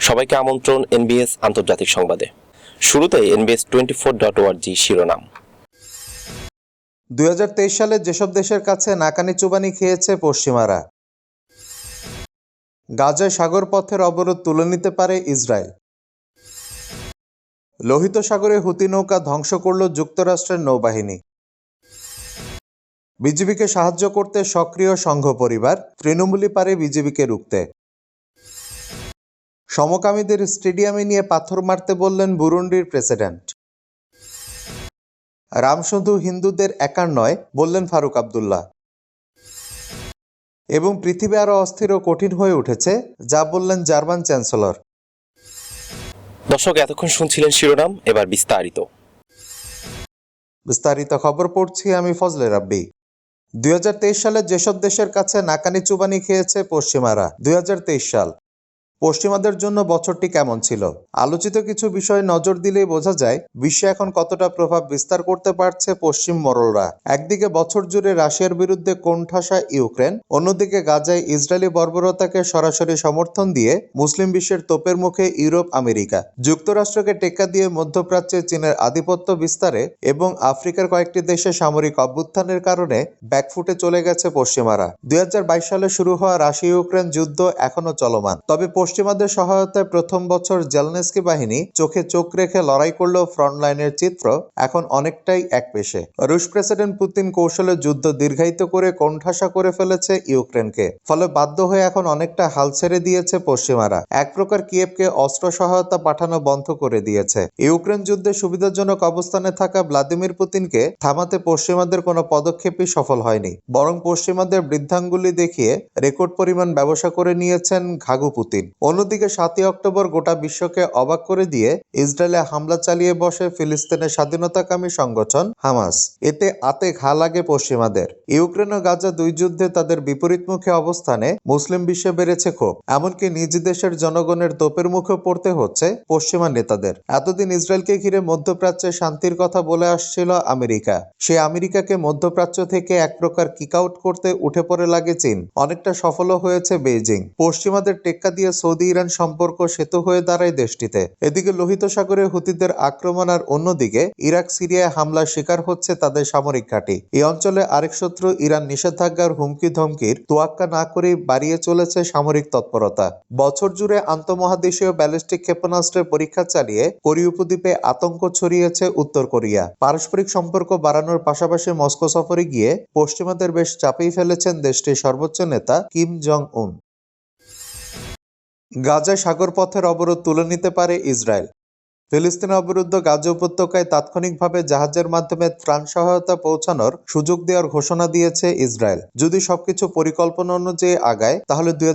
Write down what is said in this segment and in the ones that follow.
সবাইকে আমন্ত্রণ এনবিএস আন্তর্জাতিক সংবাদে। শুরুতে এনবিএস টোয়েন্টি ফোর ডট ওয়ার্জি শিরোনাম। দুই হাজার তেইশ সালে যেসব দেশের কাছে নাকানি চুবানি খেয়েছে পশ্চিমারা, গাজায় সাগর পথের অবরোধ তুলে নিতে পারে ইসরায়েল। লোহিত সাগরে হুতি নৌকা ধ্বংস করল যুক্তরাষ্ট্রের নৌবাহিনী। বিজেপিকে সাহায্য করতে সক্রিয় সংঘ পরিবার তৃণমূলই পারে বিজেপিকে রুখতে। সমকামীদের স্টেডিয়ামে নিয়ে পাথর মারতে বললেন বুরুন্ডির প্রেসিডেন্ট। রাম শুধু হিন্দুদের একার নয় বললেন ফারুক আবদুল্লাহ। এবং পৃথিবী আরও অস্থির ও কঠিন হয়ে উঠেছে যা বললেন জার্মান চ্যান্সেলর। দর্শক এতক্ষণ শুনছিলেন শিরোনাম এবার বিস্তারিত। বিস্তারিত খবর পড়ছি আমি ফজলে রাব্বি। দুই হাজার তেইশ সালে যেসব দেশের কাছে নাকানি চুবানি খেয়েছে পশ্চিমারা দুই হাজার তেইশ সাল। পশ্চিমাদের জন্য বছরটি কেমন ছিল? আলোচিত কিছু বিষয় নজর দিলেই বোঝা যায়, বিশ্বে এখন কতটা প্রভাব বিস্তার করতে পারছে পশ্চিম মরলরা। একদিকে বছর জুড়ে রাশিয়ার বিরুদ্ধে কোণঠাসা ইউক্রেন, অন্যদিকে গাজায় ইসরায়েলি বর্বরতাকে সরাসরি সমর্থন দিয়ে মুসলিম বিশ্বের তোপের মুখে ইউরোপ, আমেরিকা। যুক্তরাষ্ট্রকে টেক্কা দিয়ে মধ্যপ্রাচ্যে চীনের আধিপত্য বিস্তারে এবং আফ্রিকার কয়েকটি দেশে সামরিক অভ্যুত্থানের কারণে ব্যাকফুটে চলে গেছে পশ্চিমারা। দুই হাজার বাইশ সালে শুরু হওয়া রাশিয়া ইউক্রেন যুদ্ধ এখনও চলমান। তবে পশ্চিমাদের সহায়তায় প্রথম বছর জেলনেস্কি বাহিনী চোখে চোখ রেখে লড়াই করলেও ফ্রন্টলাইনের চিত্র এখন অনেকটাই এক পেশে। রুশ প্রেসিডেন্ট পুতিন কৌশলে যুদ্ধ দীর্ঘায়িত করে কোণঠাসা করে ফেলেছে ইউক্রেনকে, ফলে বাধ্য হয়ে এখন অনেকটা হাল ছেড়ে দিয়েছে পশ্চিমারা। এক প্রকার কিয়েভকে অস্ত্র সহায়তা পাঠানো বন্ধ করে দিয়েছে। ইউক্রেন যুদ্ধে সুবিধাজনক অবস্থানে থাকা ভ্লাদিমির পুতিনকে থামাতে পশ্চিমাদের কোনো পদক্ষেপই সফল হয়নি, বরং পশ্চিমাদের বৃদ্ধাঙ্গুলি দেখিয়ে রেকর্ড পরিমাণ ব্যবসা করে নিয়েছেন ঘাগু পুতিন। অন্যদিকে সাতই অক্টোবর গোটা বিশ্বকে অবাক করে দিয়ে ইসরায়েলে হামলা চালিয়ে বসে ফিলিস্তিনের স্বাধীনতাকামী সংগঠন হামাস। এতে আতে ঘা লাগে পশ্চিমাদের। ইউক্রেন ও গাজা দুই যুদ্ধে তাদের বিপরীতমুখী অবস্থানে মুসলিম বিশ্বে বেড়েছে ক্ষোভ। এমনকি নিজ দেশের জনগণের তোপের মুখে পড়তে হচ্ছে পশ্চিমা নেতাদের। এতদিন ইসরায়েলকে ঘিরে মধ্যপ্রাচ্যে শান্তির কথা বলে আসছিল আমেরিকা। সে আমেরিকাকে মধ্যপ্রাচ্য থেকে এক প্রকার কিক আউট করতে উঠে পড়ে লাগে চীন। অনেকটা সফলও হয়েছে বেইজিং। পশ্চিমাদের টেক্কা দিয়ে ইরান সম্পর্ক সেতু হয়ে দাঁড়ায় দেশটিতে। এদিকে লোহিত সাগরে হুতিদের আক্রমণ আর অন্যদিকে ইরাক সিরিয়ায় হামলার শিকার হচ্ছে তাদের সামরিক ঘাঁটি। এই অঞ্চলে আরেক শত্রু ইরান নিষেধাজ্ঞার হুমকি ধমকির তোয়াক্কা না করেই বাড়িয়ে চলেছে সামরিক তৎপরতা। বছর জুড়ে আন্তঃমহাদেশীয় ব্যালিস্টিক ক্ষেপণাস্ত্রের পরীক্ষা চালিয়ে কোরিয়া উপদ্বীপে আতঙ্ক ছড়িয়েছে উত্তর কোরিয়া। পারস্পরিক সম্পর্ক বাড়ানোর পাশাপাশি মস্কো সফরে গিয়ে পশ্চিমাদের বেশ চাপেই ফেলেছেন দেশটির সর্বোচ্চ নেতা কিম জং উন গাজায় সাগর পথের অবরোধ তুলে নিতে পারে ইসরায়েল। ফিলিস্তিন অবরুদ্ধ গাজা উপত্যকায় তাৎক্ষণিকভাবে জাহাজের মাধ্যমে ত্রাণ সহায়তা পৌঁছানোর সুযোগ দেওয়ার ঘোষণা দিয়েছে ইসরায়েল। যদি সবকিছু পরিকল্পনা অনুযায়ী আগায়, তাহলে দুই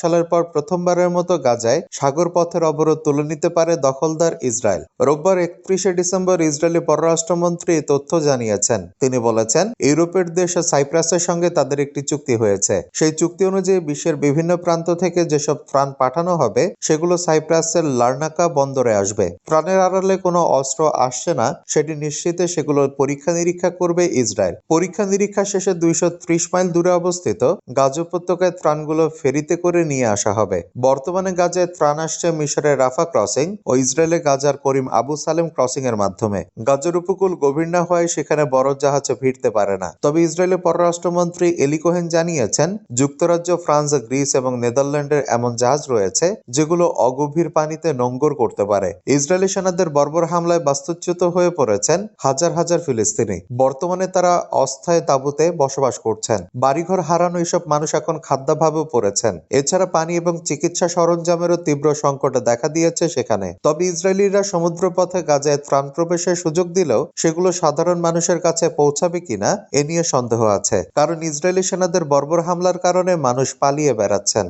সালের পর প্রথমবারের মতো গাজায় সাগর পথের অবরোধ তুলে নিতে পারে দখলদার ইসরায়েল। রোববার একত্রিশে ডিসেম্বর ইসরায়েলি পররাষ্ট্রমন্ত্রী তথ্য জানিয়েছেন। তিনি বলেছেন, ইউরোপের দেশ সাইপ্রাসের সঙ্গে তাদের একটি চুক্তি হয়েছে। সেই চুক্তি অনুযায়ী বিশ্বের বিভিন্ন প্রান্ত থেকে যেসব ত্রাণ পাঠানো হবে, সেগুলো সাইপ্রাসের লার্নাকা বন্দরে আসবে। ত্রাণের আড়ালে কোনো অস্ত্র আসছে না, সেটি নিশ্চিতে সেগুলোর পরীক্ষা নিরীক্ষা করবে ইসরায়েল। পরীক্ষা নিরীক্ষা শেষে দুইশো ত্রিশ মাইল দূরে অবস্থিত গাজা উপত্যকায় ত্রাণগুলো ফেরিতে করে নিয়ে আসা হবে। বর্তমানে গাজায় ত্রাণ আসছে মিশরের রাফা ক্রসিং ও ইসরায়েলে গাজার করিম আবু সালেম ক্রসিং এর মাধ্যমে। গাজার উপকূল গভীর না হওয়ায় সেখানে বড় জাহাজ ভিড়তে পারে না। তবে ইসরায়েলের পররাষ্ট্রমন্ত্রী এলি কোহেন জানিয়েছেন, যুক্তরাজ্য, ফ্রান্স, গ্রিস এবং নেদারল্যান্ডের এমন জাহাজ রয়েছে যেগুলো অগভীর পানিতে নোঙ্গর করতে পারে। ইসরায়েলি সেনাদের বর্বর হামলায় বাস্তুচ্যুত হয়ে পড়েছেন হাজার হাজার ফিলিস্তিনি। বর্তমানে তারা অস্থায়ী তাঁবুতে বসবাস করছেন। বাড়িঘর হারানো এসব মানুষ এখন খাদ্যাভাবেও পড়েছেন। এছাড়া পানি এবং চিকিৎসা সরঞ্জামেরও তীব্র সংকট দেখা দিয়েছে সেখানে। তবে ইসরায়েলিরা সমুদ্রপথে গাজায় ত্রাণ প্রবেশের সুযোগ দিলেও সেগুলো সাধারণ মানুষের কাছে পৌঁছাবে কিনা এ নিয়ে সন্দেহ আছে। কারণ ইসরায়েলি সেনাদের বর্বর হামলার কারণে মানুষ পালিয়ে বেড়াচ্ছেন।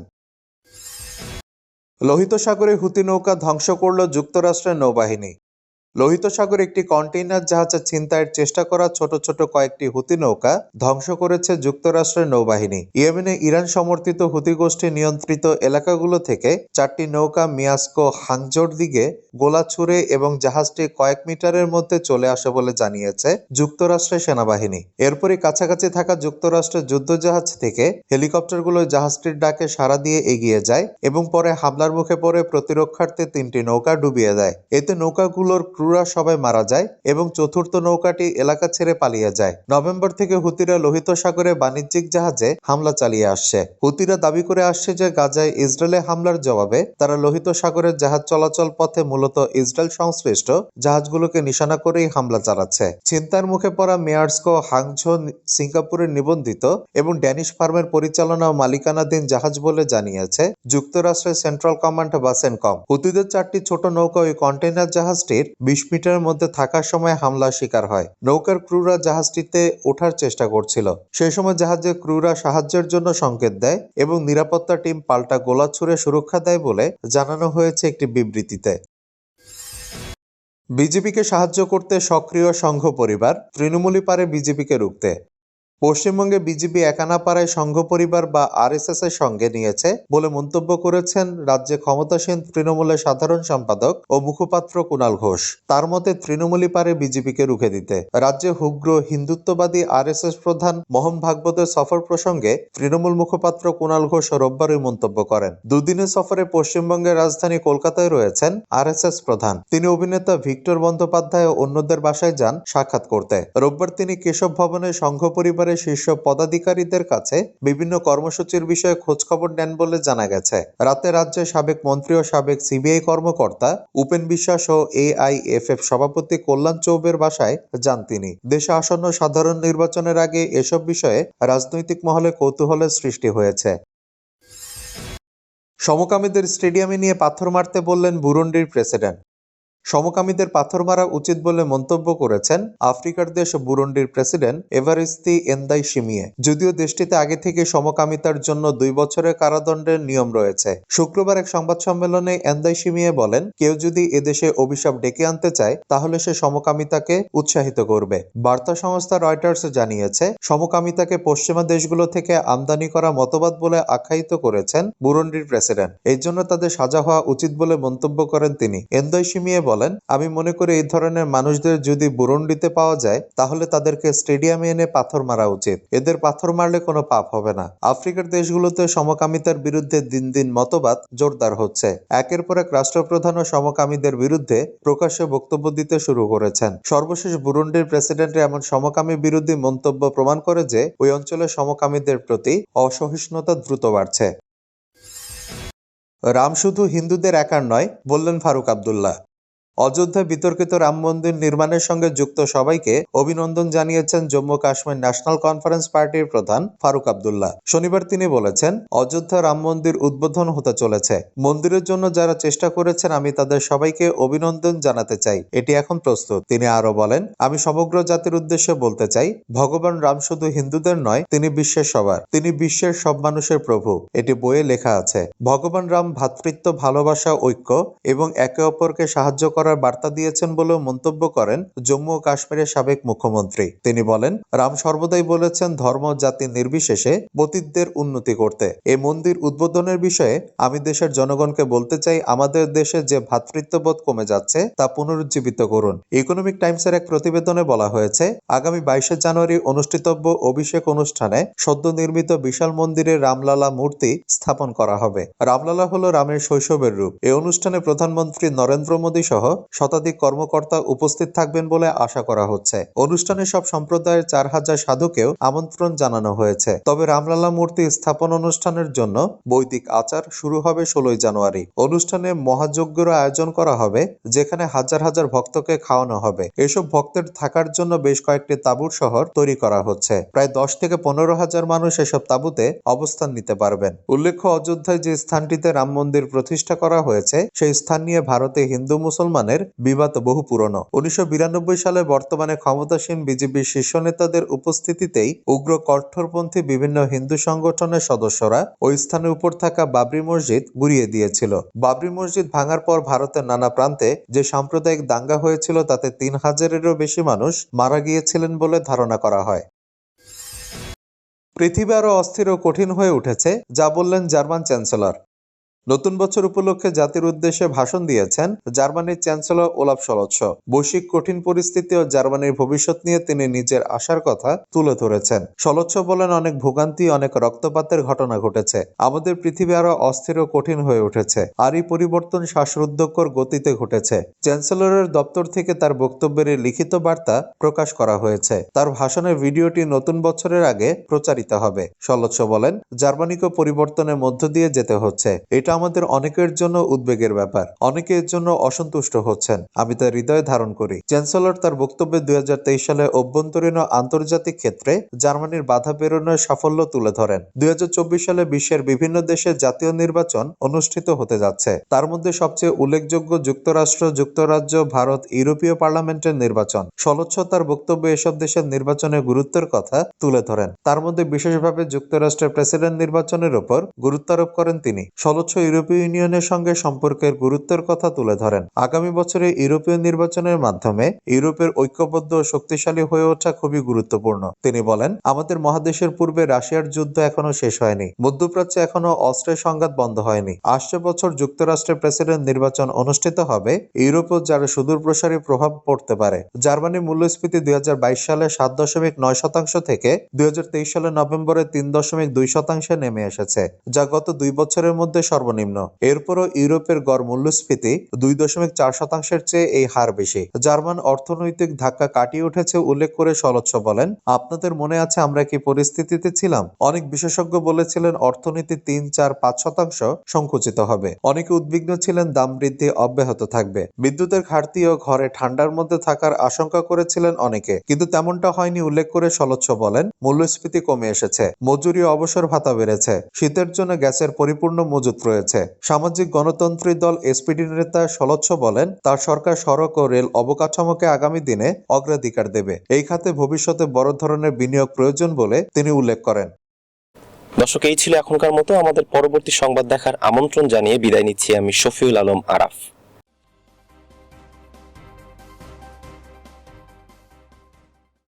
লোহিত সাগরে হুতি নৌকা ধ্বংস করল যুক্তরাষ্ট্রের নৌবাহিনী। লোহিত সাগরে একটি কন্টেইনার জাহাজে ছিনতাইয়ের চেষ্টা করা ছোট ছোট কয়েকটি হুতি নৌকা ধ্বংস করেছে যুক্তরাষ্ট্রের নৌবাহিনী। ইয়েমেনে ইরান সমর্থিত হুতি গোষ্ঠী নিয়ন্ত্রিত এলাকাগুলো থেকে চারটি নৌকা মিয়াস্কো হাংজোর দিকে গোলা ছুড়ে এবং জাহাজটি কয়েক মিটারের মধ্যে চলে আসে বলে জানিয়েছে যুক্তরাষ্ট্রের সেনাবাহিনী। এরপরই কাছাকাছি থাকা যুক্তরাষ্ট্রের যুদ্ধজাহাজ থেকে হেলিকপ্টারগুলো জাহাজটির ডাকে সাড়া দিয়ে এগিয়ে যায় এবং পরে হামলার মুখে পড়ে প্রতিরক্ষার্থে তিনটি নৌকা ডুবিয়ে দেয়। এতে নৌকাগুলোর ক্রুরা সবাই মারা যায় এবং চতুর্থ নৌকাটি এলাকা ছেড়ে পালিয়ে যায়। নভেম্বর থেকে হুতিরা লোহিত সাগরে বাণিজ্যিক জাহাজে হামলা চালিয়ে আসছে। হুতিরা দাবি করে আসছে যে গাজায় ইসরায়েলে হামলার জবাবে তারা লোহিত সাগরের জাহাজ চলাচল পথে মূলত ইসরায়েল সংশ্লিষ্ট জাহাজগুলোকে নিশানা করেই হামলা চালাচ্ছে। চিন্তার মুখে পড়া মেয়ার্সকো হাংঝো সিঙ্গাপুরের নিবন্ধিত এবং ড্যানিশ ফার্মের পরিচালনা ও মালিকানাধীন জাহাজ বলে জানিয়েছে যুক্তরাষ্ট্রের সেন্ট্রাল কমান্ড বা সেনকম হুতিদের চারটি ছোট নৌকা ওই কন্টেইনার জাহাজটির বিশ মিটারের মধ্যে থাকার সময় হামলার শিকার হয়। নৌকার ক্রুরা জাহাজটিতে ওঠার চেষ্টা করছিল। সেই সময় জাহাজে ক্রুরা সাহায্যের জন্য সংকেত দেয় এবং নিরাপত্তা টিম পাল্টা গোলা ছুড়ে সুরক্ষা দেয় বলে জানানো হয়েছে একটি বিবৃতিতে। বিজেপিকে সাহায্য করতে সক্রিয় সংঘ পরিবার তৃণমূলী পারে বিজেপিকে রুখতে। পশ্চিমবঙ্গে বিজেপি একানা পাড়ায় সংঘ পরিবার বা আরএসএস এর সঙ্গে নিয়েছে বলে মন্তব্য করেছেন রাজ্যে ক্ষমতাসীন তৃণমূলের সাধারণ সম্পাদক ও মুখপাত্র কুণাল ঘোষ। তার মতে তৃণমূলী পারে বিজেপিকে রুখে দিতে। রাজ্যে উগ্র, হিন্দুত্ববাদী আরএসএস প্রধান মোহন ভাগবতের সফর প্রসঙ্গে তৃণমূল মুখপাত্র কুণাল ঘোষ রোববার ওই মন্তব্য করেন। দুদিনের সফরে পশ্চিমবঙ্গের রাজধানী কলকাতায় রয়েছেন আরএসএস প্রধান। তিনি অভিনেতা ভিক্টর বন্দ্যোপাধ্যায় ও অন্যদের বাসায় যান সাক্ষাৎ করতে। রোববার তিনি কেশব ভবনে সংঘ পরিবারের শীর্ষ পদাধিকারীদের কাছে বিভিন্ন কর্মসূচির বিষয়ে খোঁজখবর নেন বলে জানা গেছে। রাতে রাজ্যের সাবেক মন্ত্রী ও সাবেক সিবিআই কর্মকর্তা উপেন বিশ্বাস ও এআইএফএফ সভাপতি কল্যাণ চৌবের বাসায় যান তিনি। দেশে আসন্ন সাধারণ নির্বাচনের আগে এসব বিষয়ে রাজনৈতিক মহলে কৌতূহলের সৃষ্টি হয়েছে। সমকামীদের স্টেডিয়ামে নিয়ে পাথর মারতে বললেন বুরুন্ডির প্রেসিডেন্ট। সমকামীদের পাথর মারা উচিত বলে মন্তব্য করেছেন আফ্রিকার দেশ বুরুন্ডির প্রেসিডেন্ট এভারিস্তি এন্দাই সিমিয়ে যদিও দেশটিতে আগে থেকে সমকামিতার জন্য দুই বছরের কারাদণ্ডের নিয়ম রয়েছে। শুক্রবার এক সংবাদ সম্মেলনে এন্দাই সিমিয়ে বলেন, কেউ যদি এদেশে অভিশাপ ডেকে আনতে চায়, তাহলে সে সমকামিতাকে উৎসাহিত করবে। বার্তা সংস্থা রয়টার্স জানিয়েছে, সমকামিতাকে পশ্চিমা দেশগুলো থেকে আমদানি করা মতবাদ বলে আখ্যায়িত করেছেন বুরুন্ডির প্রেসিডেন্ট। এই জন্য তাদের সাজা হওয়া উচিত বলে মন্তব্য করেন তিনি। এন্দয় সিমিয়ে বলেন আমি মনে করি এই ধরনের মানুষদের যদি বুরুন্ডিতে পাওয়া যায়, তাহলে তাদেরকে স্টেডিয়ামে এনে পাথর মারা উচিত। এদের পাথর মারলে কোনো পাপ হবে না। আফ্রিকার দেশগুলোতে সমকামিতার বিরুদ্ধে দিন দিন মতবাদ জোরদার হচ্ছে। একের পর এক রাষ্ট্রপ্রধান ও সমকামীদের বিরুদ্ধে প্রকাশ্যে বক্তব্য দিতে শুরু করেছেন। সর্বশেষ বুরুন্ডির প্রেসিডেন্টের এমন সমকামী বিরোধী মন্তব্য প্রমাণ করে যে, ওই অঞ্চলের সমকামীদের প্রতি অসহিষ্ণুতা দ্রুত বাড়ছে। রাম শুধু হিন্দুদের একার নয়, বললেন ফারুক আবদুল্লাহ। অযোধ্যায় বিতর্কিত রাম মন্দির নির্মাণের সঙ্গে যুক্ত সবাইকে অভিনন্দন জানিয়েছেন জম্মু কাশ্মীর ন্যাশনাল কনফারেন্স পার্টির প্রধান ফারুক আবদুল্লাহ। শনিবার তিনি বলেছেন, অযোধ্যা রাম মন্দির উদ্বোধন হতে চলেছে। মন্দিরের জন্য যারা চেষ্টা করেছেন, আমি তাদের সবাইকে অভিনন্দন জানাতে চাই। এটি এখন প্রস্তুত। তিনি আরও বলেন, আমি সমগ্র জাতির উদ্দেশ্যে বলতে চাই, ভগবান রাম শুধু হিন্দুদের নয়, তিনি বিশ্বের সবার। তিনি বিশ্বের সব মানুষের প্রভু। এটি বইয়ে লেখা আছে। ভগবান রাম ভ্রাতৃত্ব ভালোবাসা, ঐক্য এবং একে অপরকে সাহায্য করার বার্তা দিয়েছেন বলেও মন্তব্য করেন জম্মু ও কাশ্মীরের সাবেক মুখ্যমন্ত্রী। তিনি বলেন, রাম সর্বদাই বলেছেন ধর্ম জাতি নির্বিশেষে পতিতদের উন্নতি করতে। এই মন্দির উদ্বোধনের বিষয়ে আমি দেশের জনগণকে বলতে চাই, আমাদের দেশে যে ভ্রাতৃত্ববোধ কমে যাচ্ছে, তা পুনরুজ্জীবিত করুন। ইকোনমিক টাইমসের এক প্রতিবেদনে বলা হয়েছে, আগামী বাইশে জানুয়ারি অনুষ্ঠিতব্য অভিষেক অনুষ্ঠানে সদ্য নির্মিত বিশাল মন্দিরে রামলালা মূর্তি স্থাপন করা হবে। রামলালা হলো রামের শৈশবের রূপ। এই অনুষ্ঠানে প্রধানমন্ত্রী নরেন্দ্র মোদী সহ শতাধিক কর্মকর্তা উপস্থিত থাকবেন বলে আশা করা হচ্ছে। অনুষ্ঠানে সব সম্প্রদায়ের চার হাজার সাধুকেও আমন্ত্রণ জানানো হয়েছে। তবে রামলালা মূর্তি স্থাপন অনুষ্ঠানের জন্য বৈদিক আচার শুরু হবে ষোলোই জানুয়ারি। অনুষ্ঠানে মহাযজ্ঞের আয়োজন করা হবে, যেখানে হাজার হাজার ভক্তকে খাওয়ানো হবে। এসব ভক্তের থাকার জন্য বেশ কয়েকটি তাঁবুর শহর তৈরি করা হচ্ছে। প্রায় দশ থেকে পনেরো হাজার মানুষ এসব তাঁবুতে অবস্থান নিতে পারবেন। উল্লেখ্য, অযোধ্যায় যে স্থানটিতে রাম মন্দির প্রতিষ্ঠা করা হয়েছে, সেই স্থান নিয়ে ভারতে হিন্দু মুসলমান নির্মাণের বিবাদ বহু পুরনো। উনিশশো বিরানব্বই সালে বর্তমানে ক্ষমতাসীন বিজেপির শীর্ষ নেতাদের উপস্থিতিতেই উগ্র কঠোরপন্থী বিভিন্ন হিন্দু সংগঠনের সদস্যরা ওই স্থানের উপর থাকা বাবরি মসজিদ গুড়িয়ে দিয়েছিল। বাবরি মসজিদ ভাঙার পর ভারতের নানা প্রান্তে যে সাম্প্রদায়িক দাঙ্গা হয়েছিল, তাতে তিন হাজারেরও বেশি মানুষ মারা গিয়েছিলেন বলে ধারণা করা হয়। পৃথিবী আরও অস্থির ও কঠিন হয়ে উঠেছে, যা বললেন জার্মান চ্যান্সেলর। নতুন বছর উপলক্ষে জাতির উদ্দেশ্যে ভাষণ দিয়েছেন জার্মানির চ্যান্সেলর ওলাফ সলৎস। বৈশ্বিক কঠিন পরিস্থিতি ও জার্মানির ভবিষ্যৎ নিয়ে তিনি নিজের আশার কথা তুলে ধরেছেন। সলৎস বলেন, অনেক ভোগান্তি, অনেক রক্তপাতের ঘটনা ঘটেছে। আমাদের পৃথিবী আরও অস্থির ও কঠিন হয়ে উঠেছে। আর এই পরিবর্তন শ্বাসরুদ্ধকর গতিতে ঘটেছে। চ্যান্সেলরের দপ্তর থেকে তার বক্তব্যের লিখিত বার্তা প্রকাশ করা হয়েছে। তার ভাষণের ভিডিওটি নতুন বছরের আগে প্রচারিত হবে। সলৎস বলেন, জার্মানিকে পরিবর্তনের মধ্য দিয়ে যেতে হচ্ছে। এটা আমাদের অনেকের জন্য উদ্বেগের ব্যাপার অনেকে এর জন্য অসন্তুষ্ট হচ্ছেন। আমি তার হৃদয়ে ধারণ করি। চ্যান্সেলর তার বক্তব্যে দুই সালে অভ্যন্তরীণ আন্তর্জাতিক ক্ষেত্রে জার্মানির বাধা পেরোনোর সাফল্য তুলে ধরেন। দুই সালে বিশ্বের বিভিন্ন দেশে জাতীয় নির্বাচন অনুষ্ঠিত হতে যাচ্ছে। তার মধ্যে সবচেয়ে উল্লেখযোগ্য যুক্তরাষ্ট্র, যুক্তরাজ্য, ভারত, ইউরোপীয় পার্লামেন্টের নির্বাচন। সলচ্ছ তার বক্তব্যে এসব দেশের নির্বাচনের গুরুত্বের কথা তুলে ধরেন। তার মধ্যে বিশেষভাবে যুক্তরাষ্ট্রের প্রেসিডেন্ট নির্বাচনের উপর গুরুত্ব আরোপ করেন তিনি। সলচ্ছ ইউরোপীয় ইউনিয়নের সঙ্গে সম্পর্কের গুরুত্বের কথা তুলে ধরেন। আগামী বছরে ইউরোপীয় নির্বাচনের মাধ্যমে ইউরোপের ঐক্যবদ্ধ ও শক্তিশালী হয়ে ওঠা খুবই গুরুত্বপূর্ণ। তিনি বলেন, আমাদের মহাদেশের পূর্বে রাশিয়ার যুদ্ধ এখনও শেষ হয়নি, মধ্যপ্রাচ্যে এখনও অস্ত্রের সংঘাত বন্ধ হয়নি। আসছে বছর যুক্তরাষ্ট্রের প্রেসিডেন্ট নির্বাচন অনুষ্ঠিত হবে ইউরোপেও যার সুদূর প্রসারী প্রভাব পড়তে পারে। জার্মানির মূল্যস্ফীতি দুই বাইশ সালে সাত দশমিক নয় শতাংশ থেকে দুই হাজার তেইশ সালে নভেম্বরে তিন দশমিক দুই শতাংশে নেমে এসেছে, যা গত দুই বছরের মধ্যে সর্বনিম্ন। এরপরও ইউরোপের গড় মূল্যস্ফীতি দুই দশমিক চার শতাংশের চেয়ে এই হার বেশি। জার্মান অর্থনৈতিক ধাক্কা কাটিয়ে উঠেছে উল্লেখ করে সলচ্ছ বলেন, আপনাদের মনে আছে আমরা কি পরিস্থিতিতে ছিলাম? অনেক বিশেষজ্ঞ বলেছিলেন অর্থনীতি তিন, চার, পাঁচ শতাংশ সংকুচিত হবে। অনেকে উদ্বিগ্ন ছিলেন, দাম বৃদ্ধি অব্যাহত থাকবে। বিদ্যুতের ঘাটতি ও ঘরে ঠান্ডার মধ্যে থাকার আশঙ্কা করেছিলেন অনেকে। কিন্তু তেমনটা হয়নি উল্লেখ করে সলচ্ছ বলেন, মূল্যস্ফীতি কমে এসেছে। মজুরি অবসর ভাতা বেড়েছে। শীতের জন্য গ্যাসের পরিপূর্ণ মজুত রয়েছে। সামাজিক গণতন্ত্রী দল এসপিডি নেতা সলচ্ছ বলেন, তার সরকার সড়ক ও রেল অবকাঠামোকে আগামী দিনে অগ্রাধিকার দেবে। এই খাতে ভবিষ্যতে বড় ধরনের বিনিয়োগ প্রয়োজন বলে তিনি উল্লেখ করেন। দর্শক, এই ছিল এখনকার মতো। আমাদের পরবর্তী সংবাদ দেখার আমন্ত্রণ জানিয়ে বিদায় নিচ্ছি আমি শফিউল আলম আরাফ।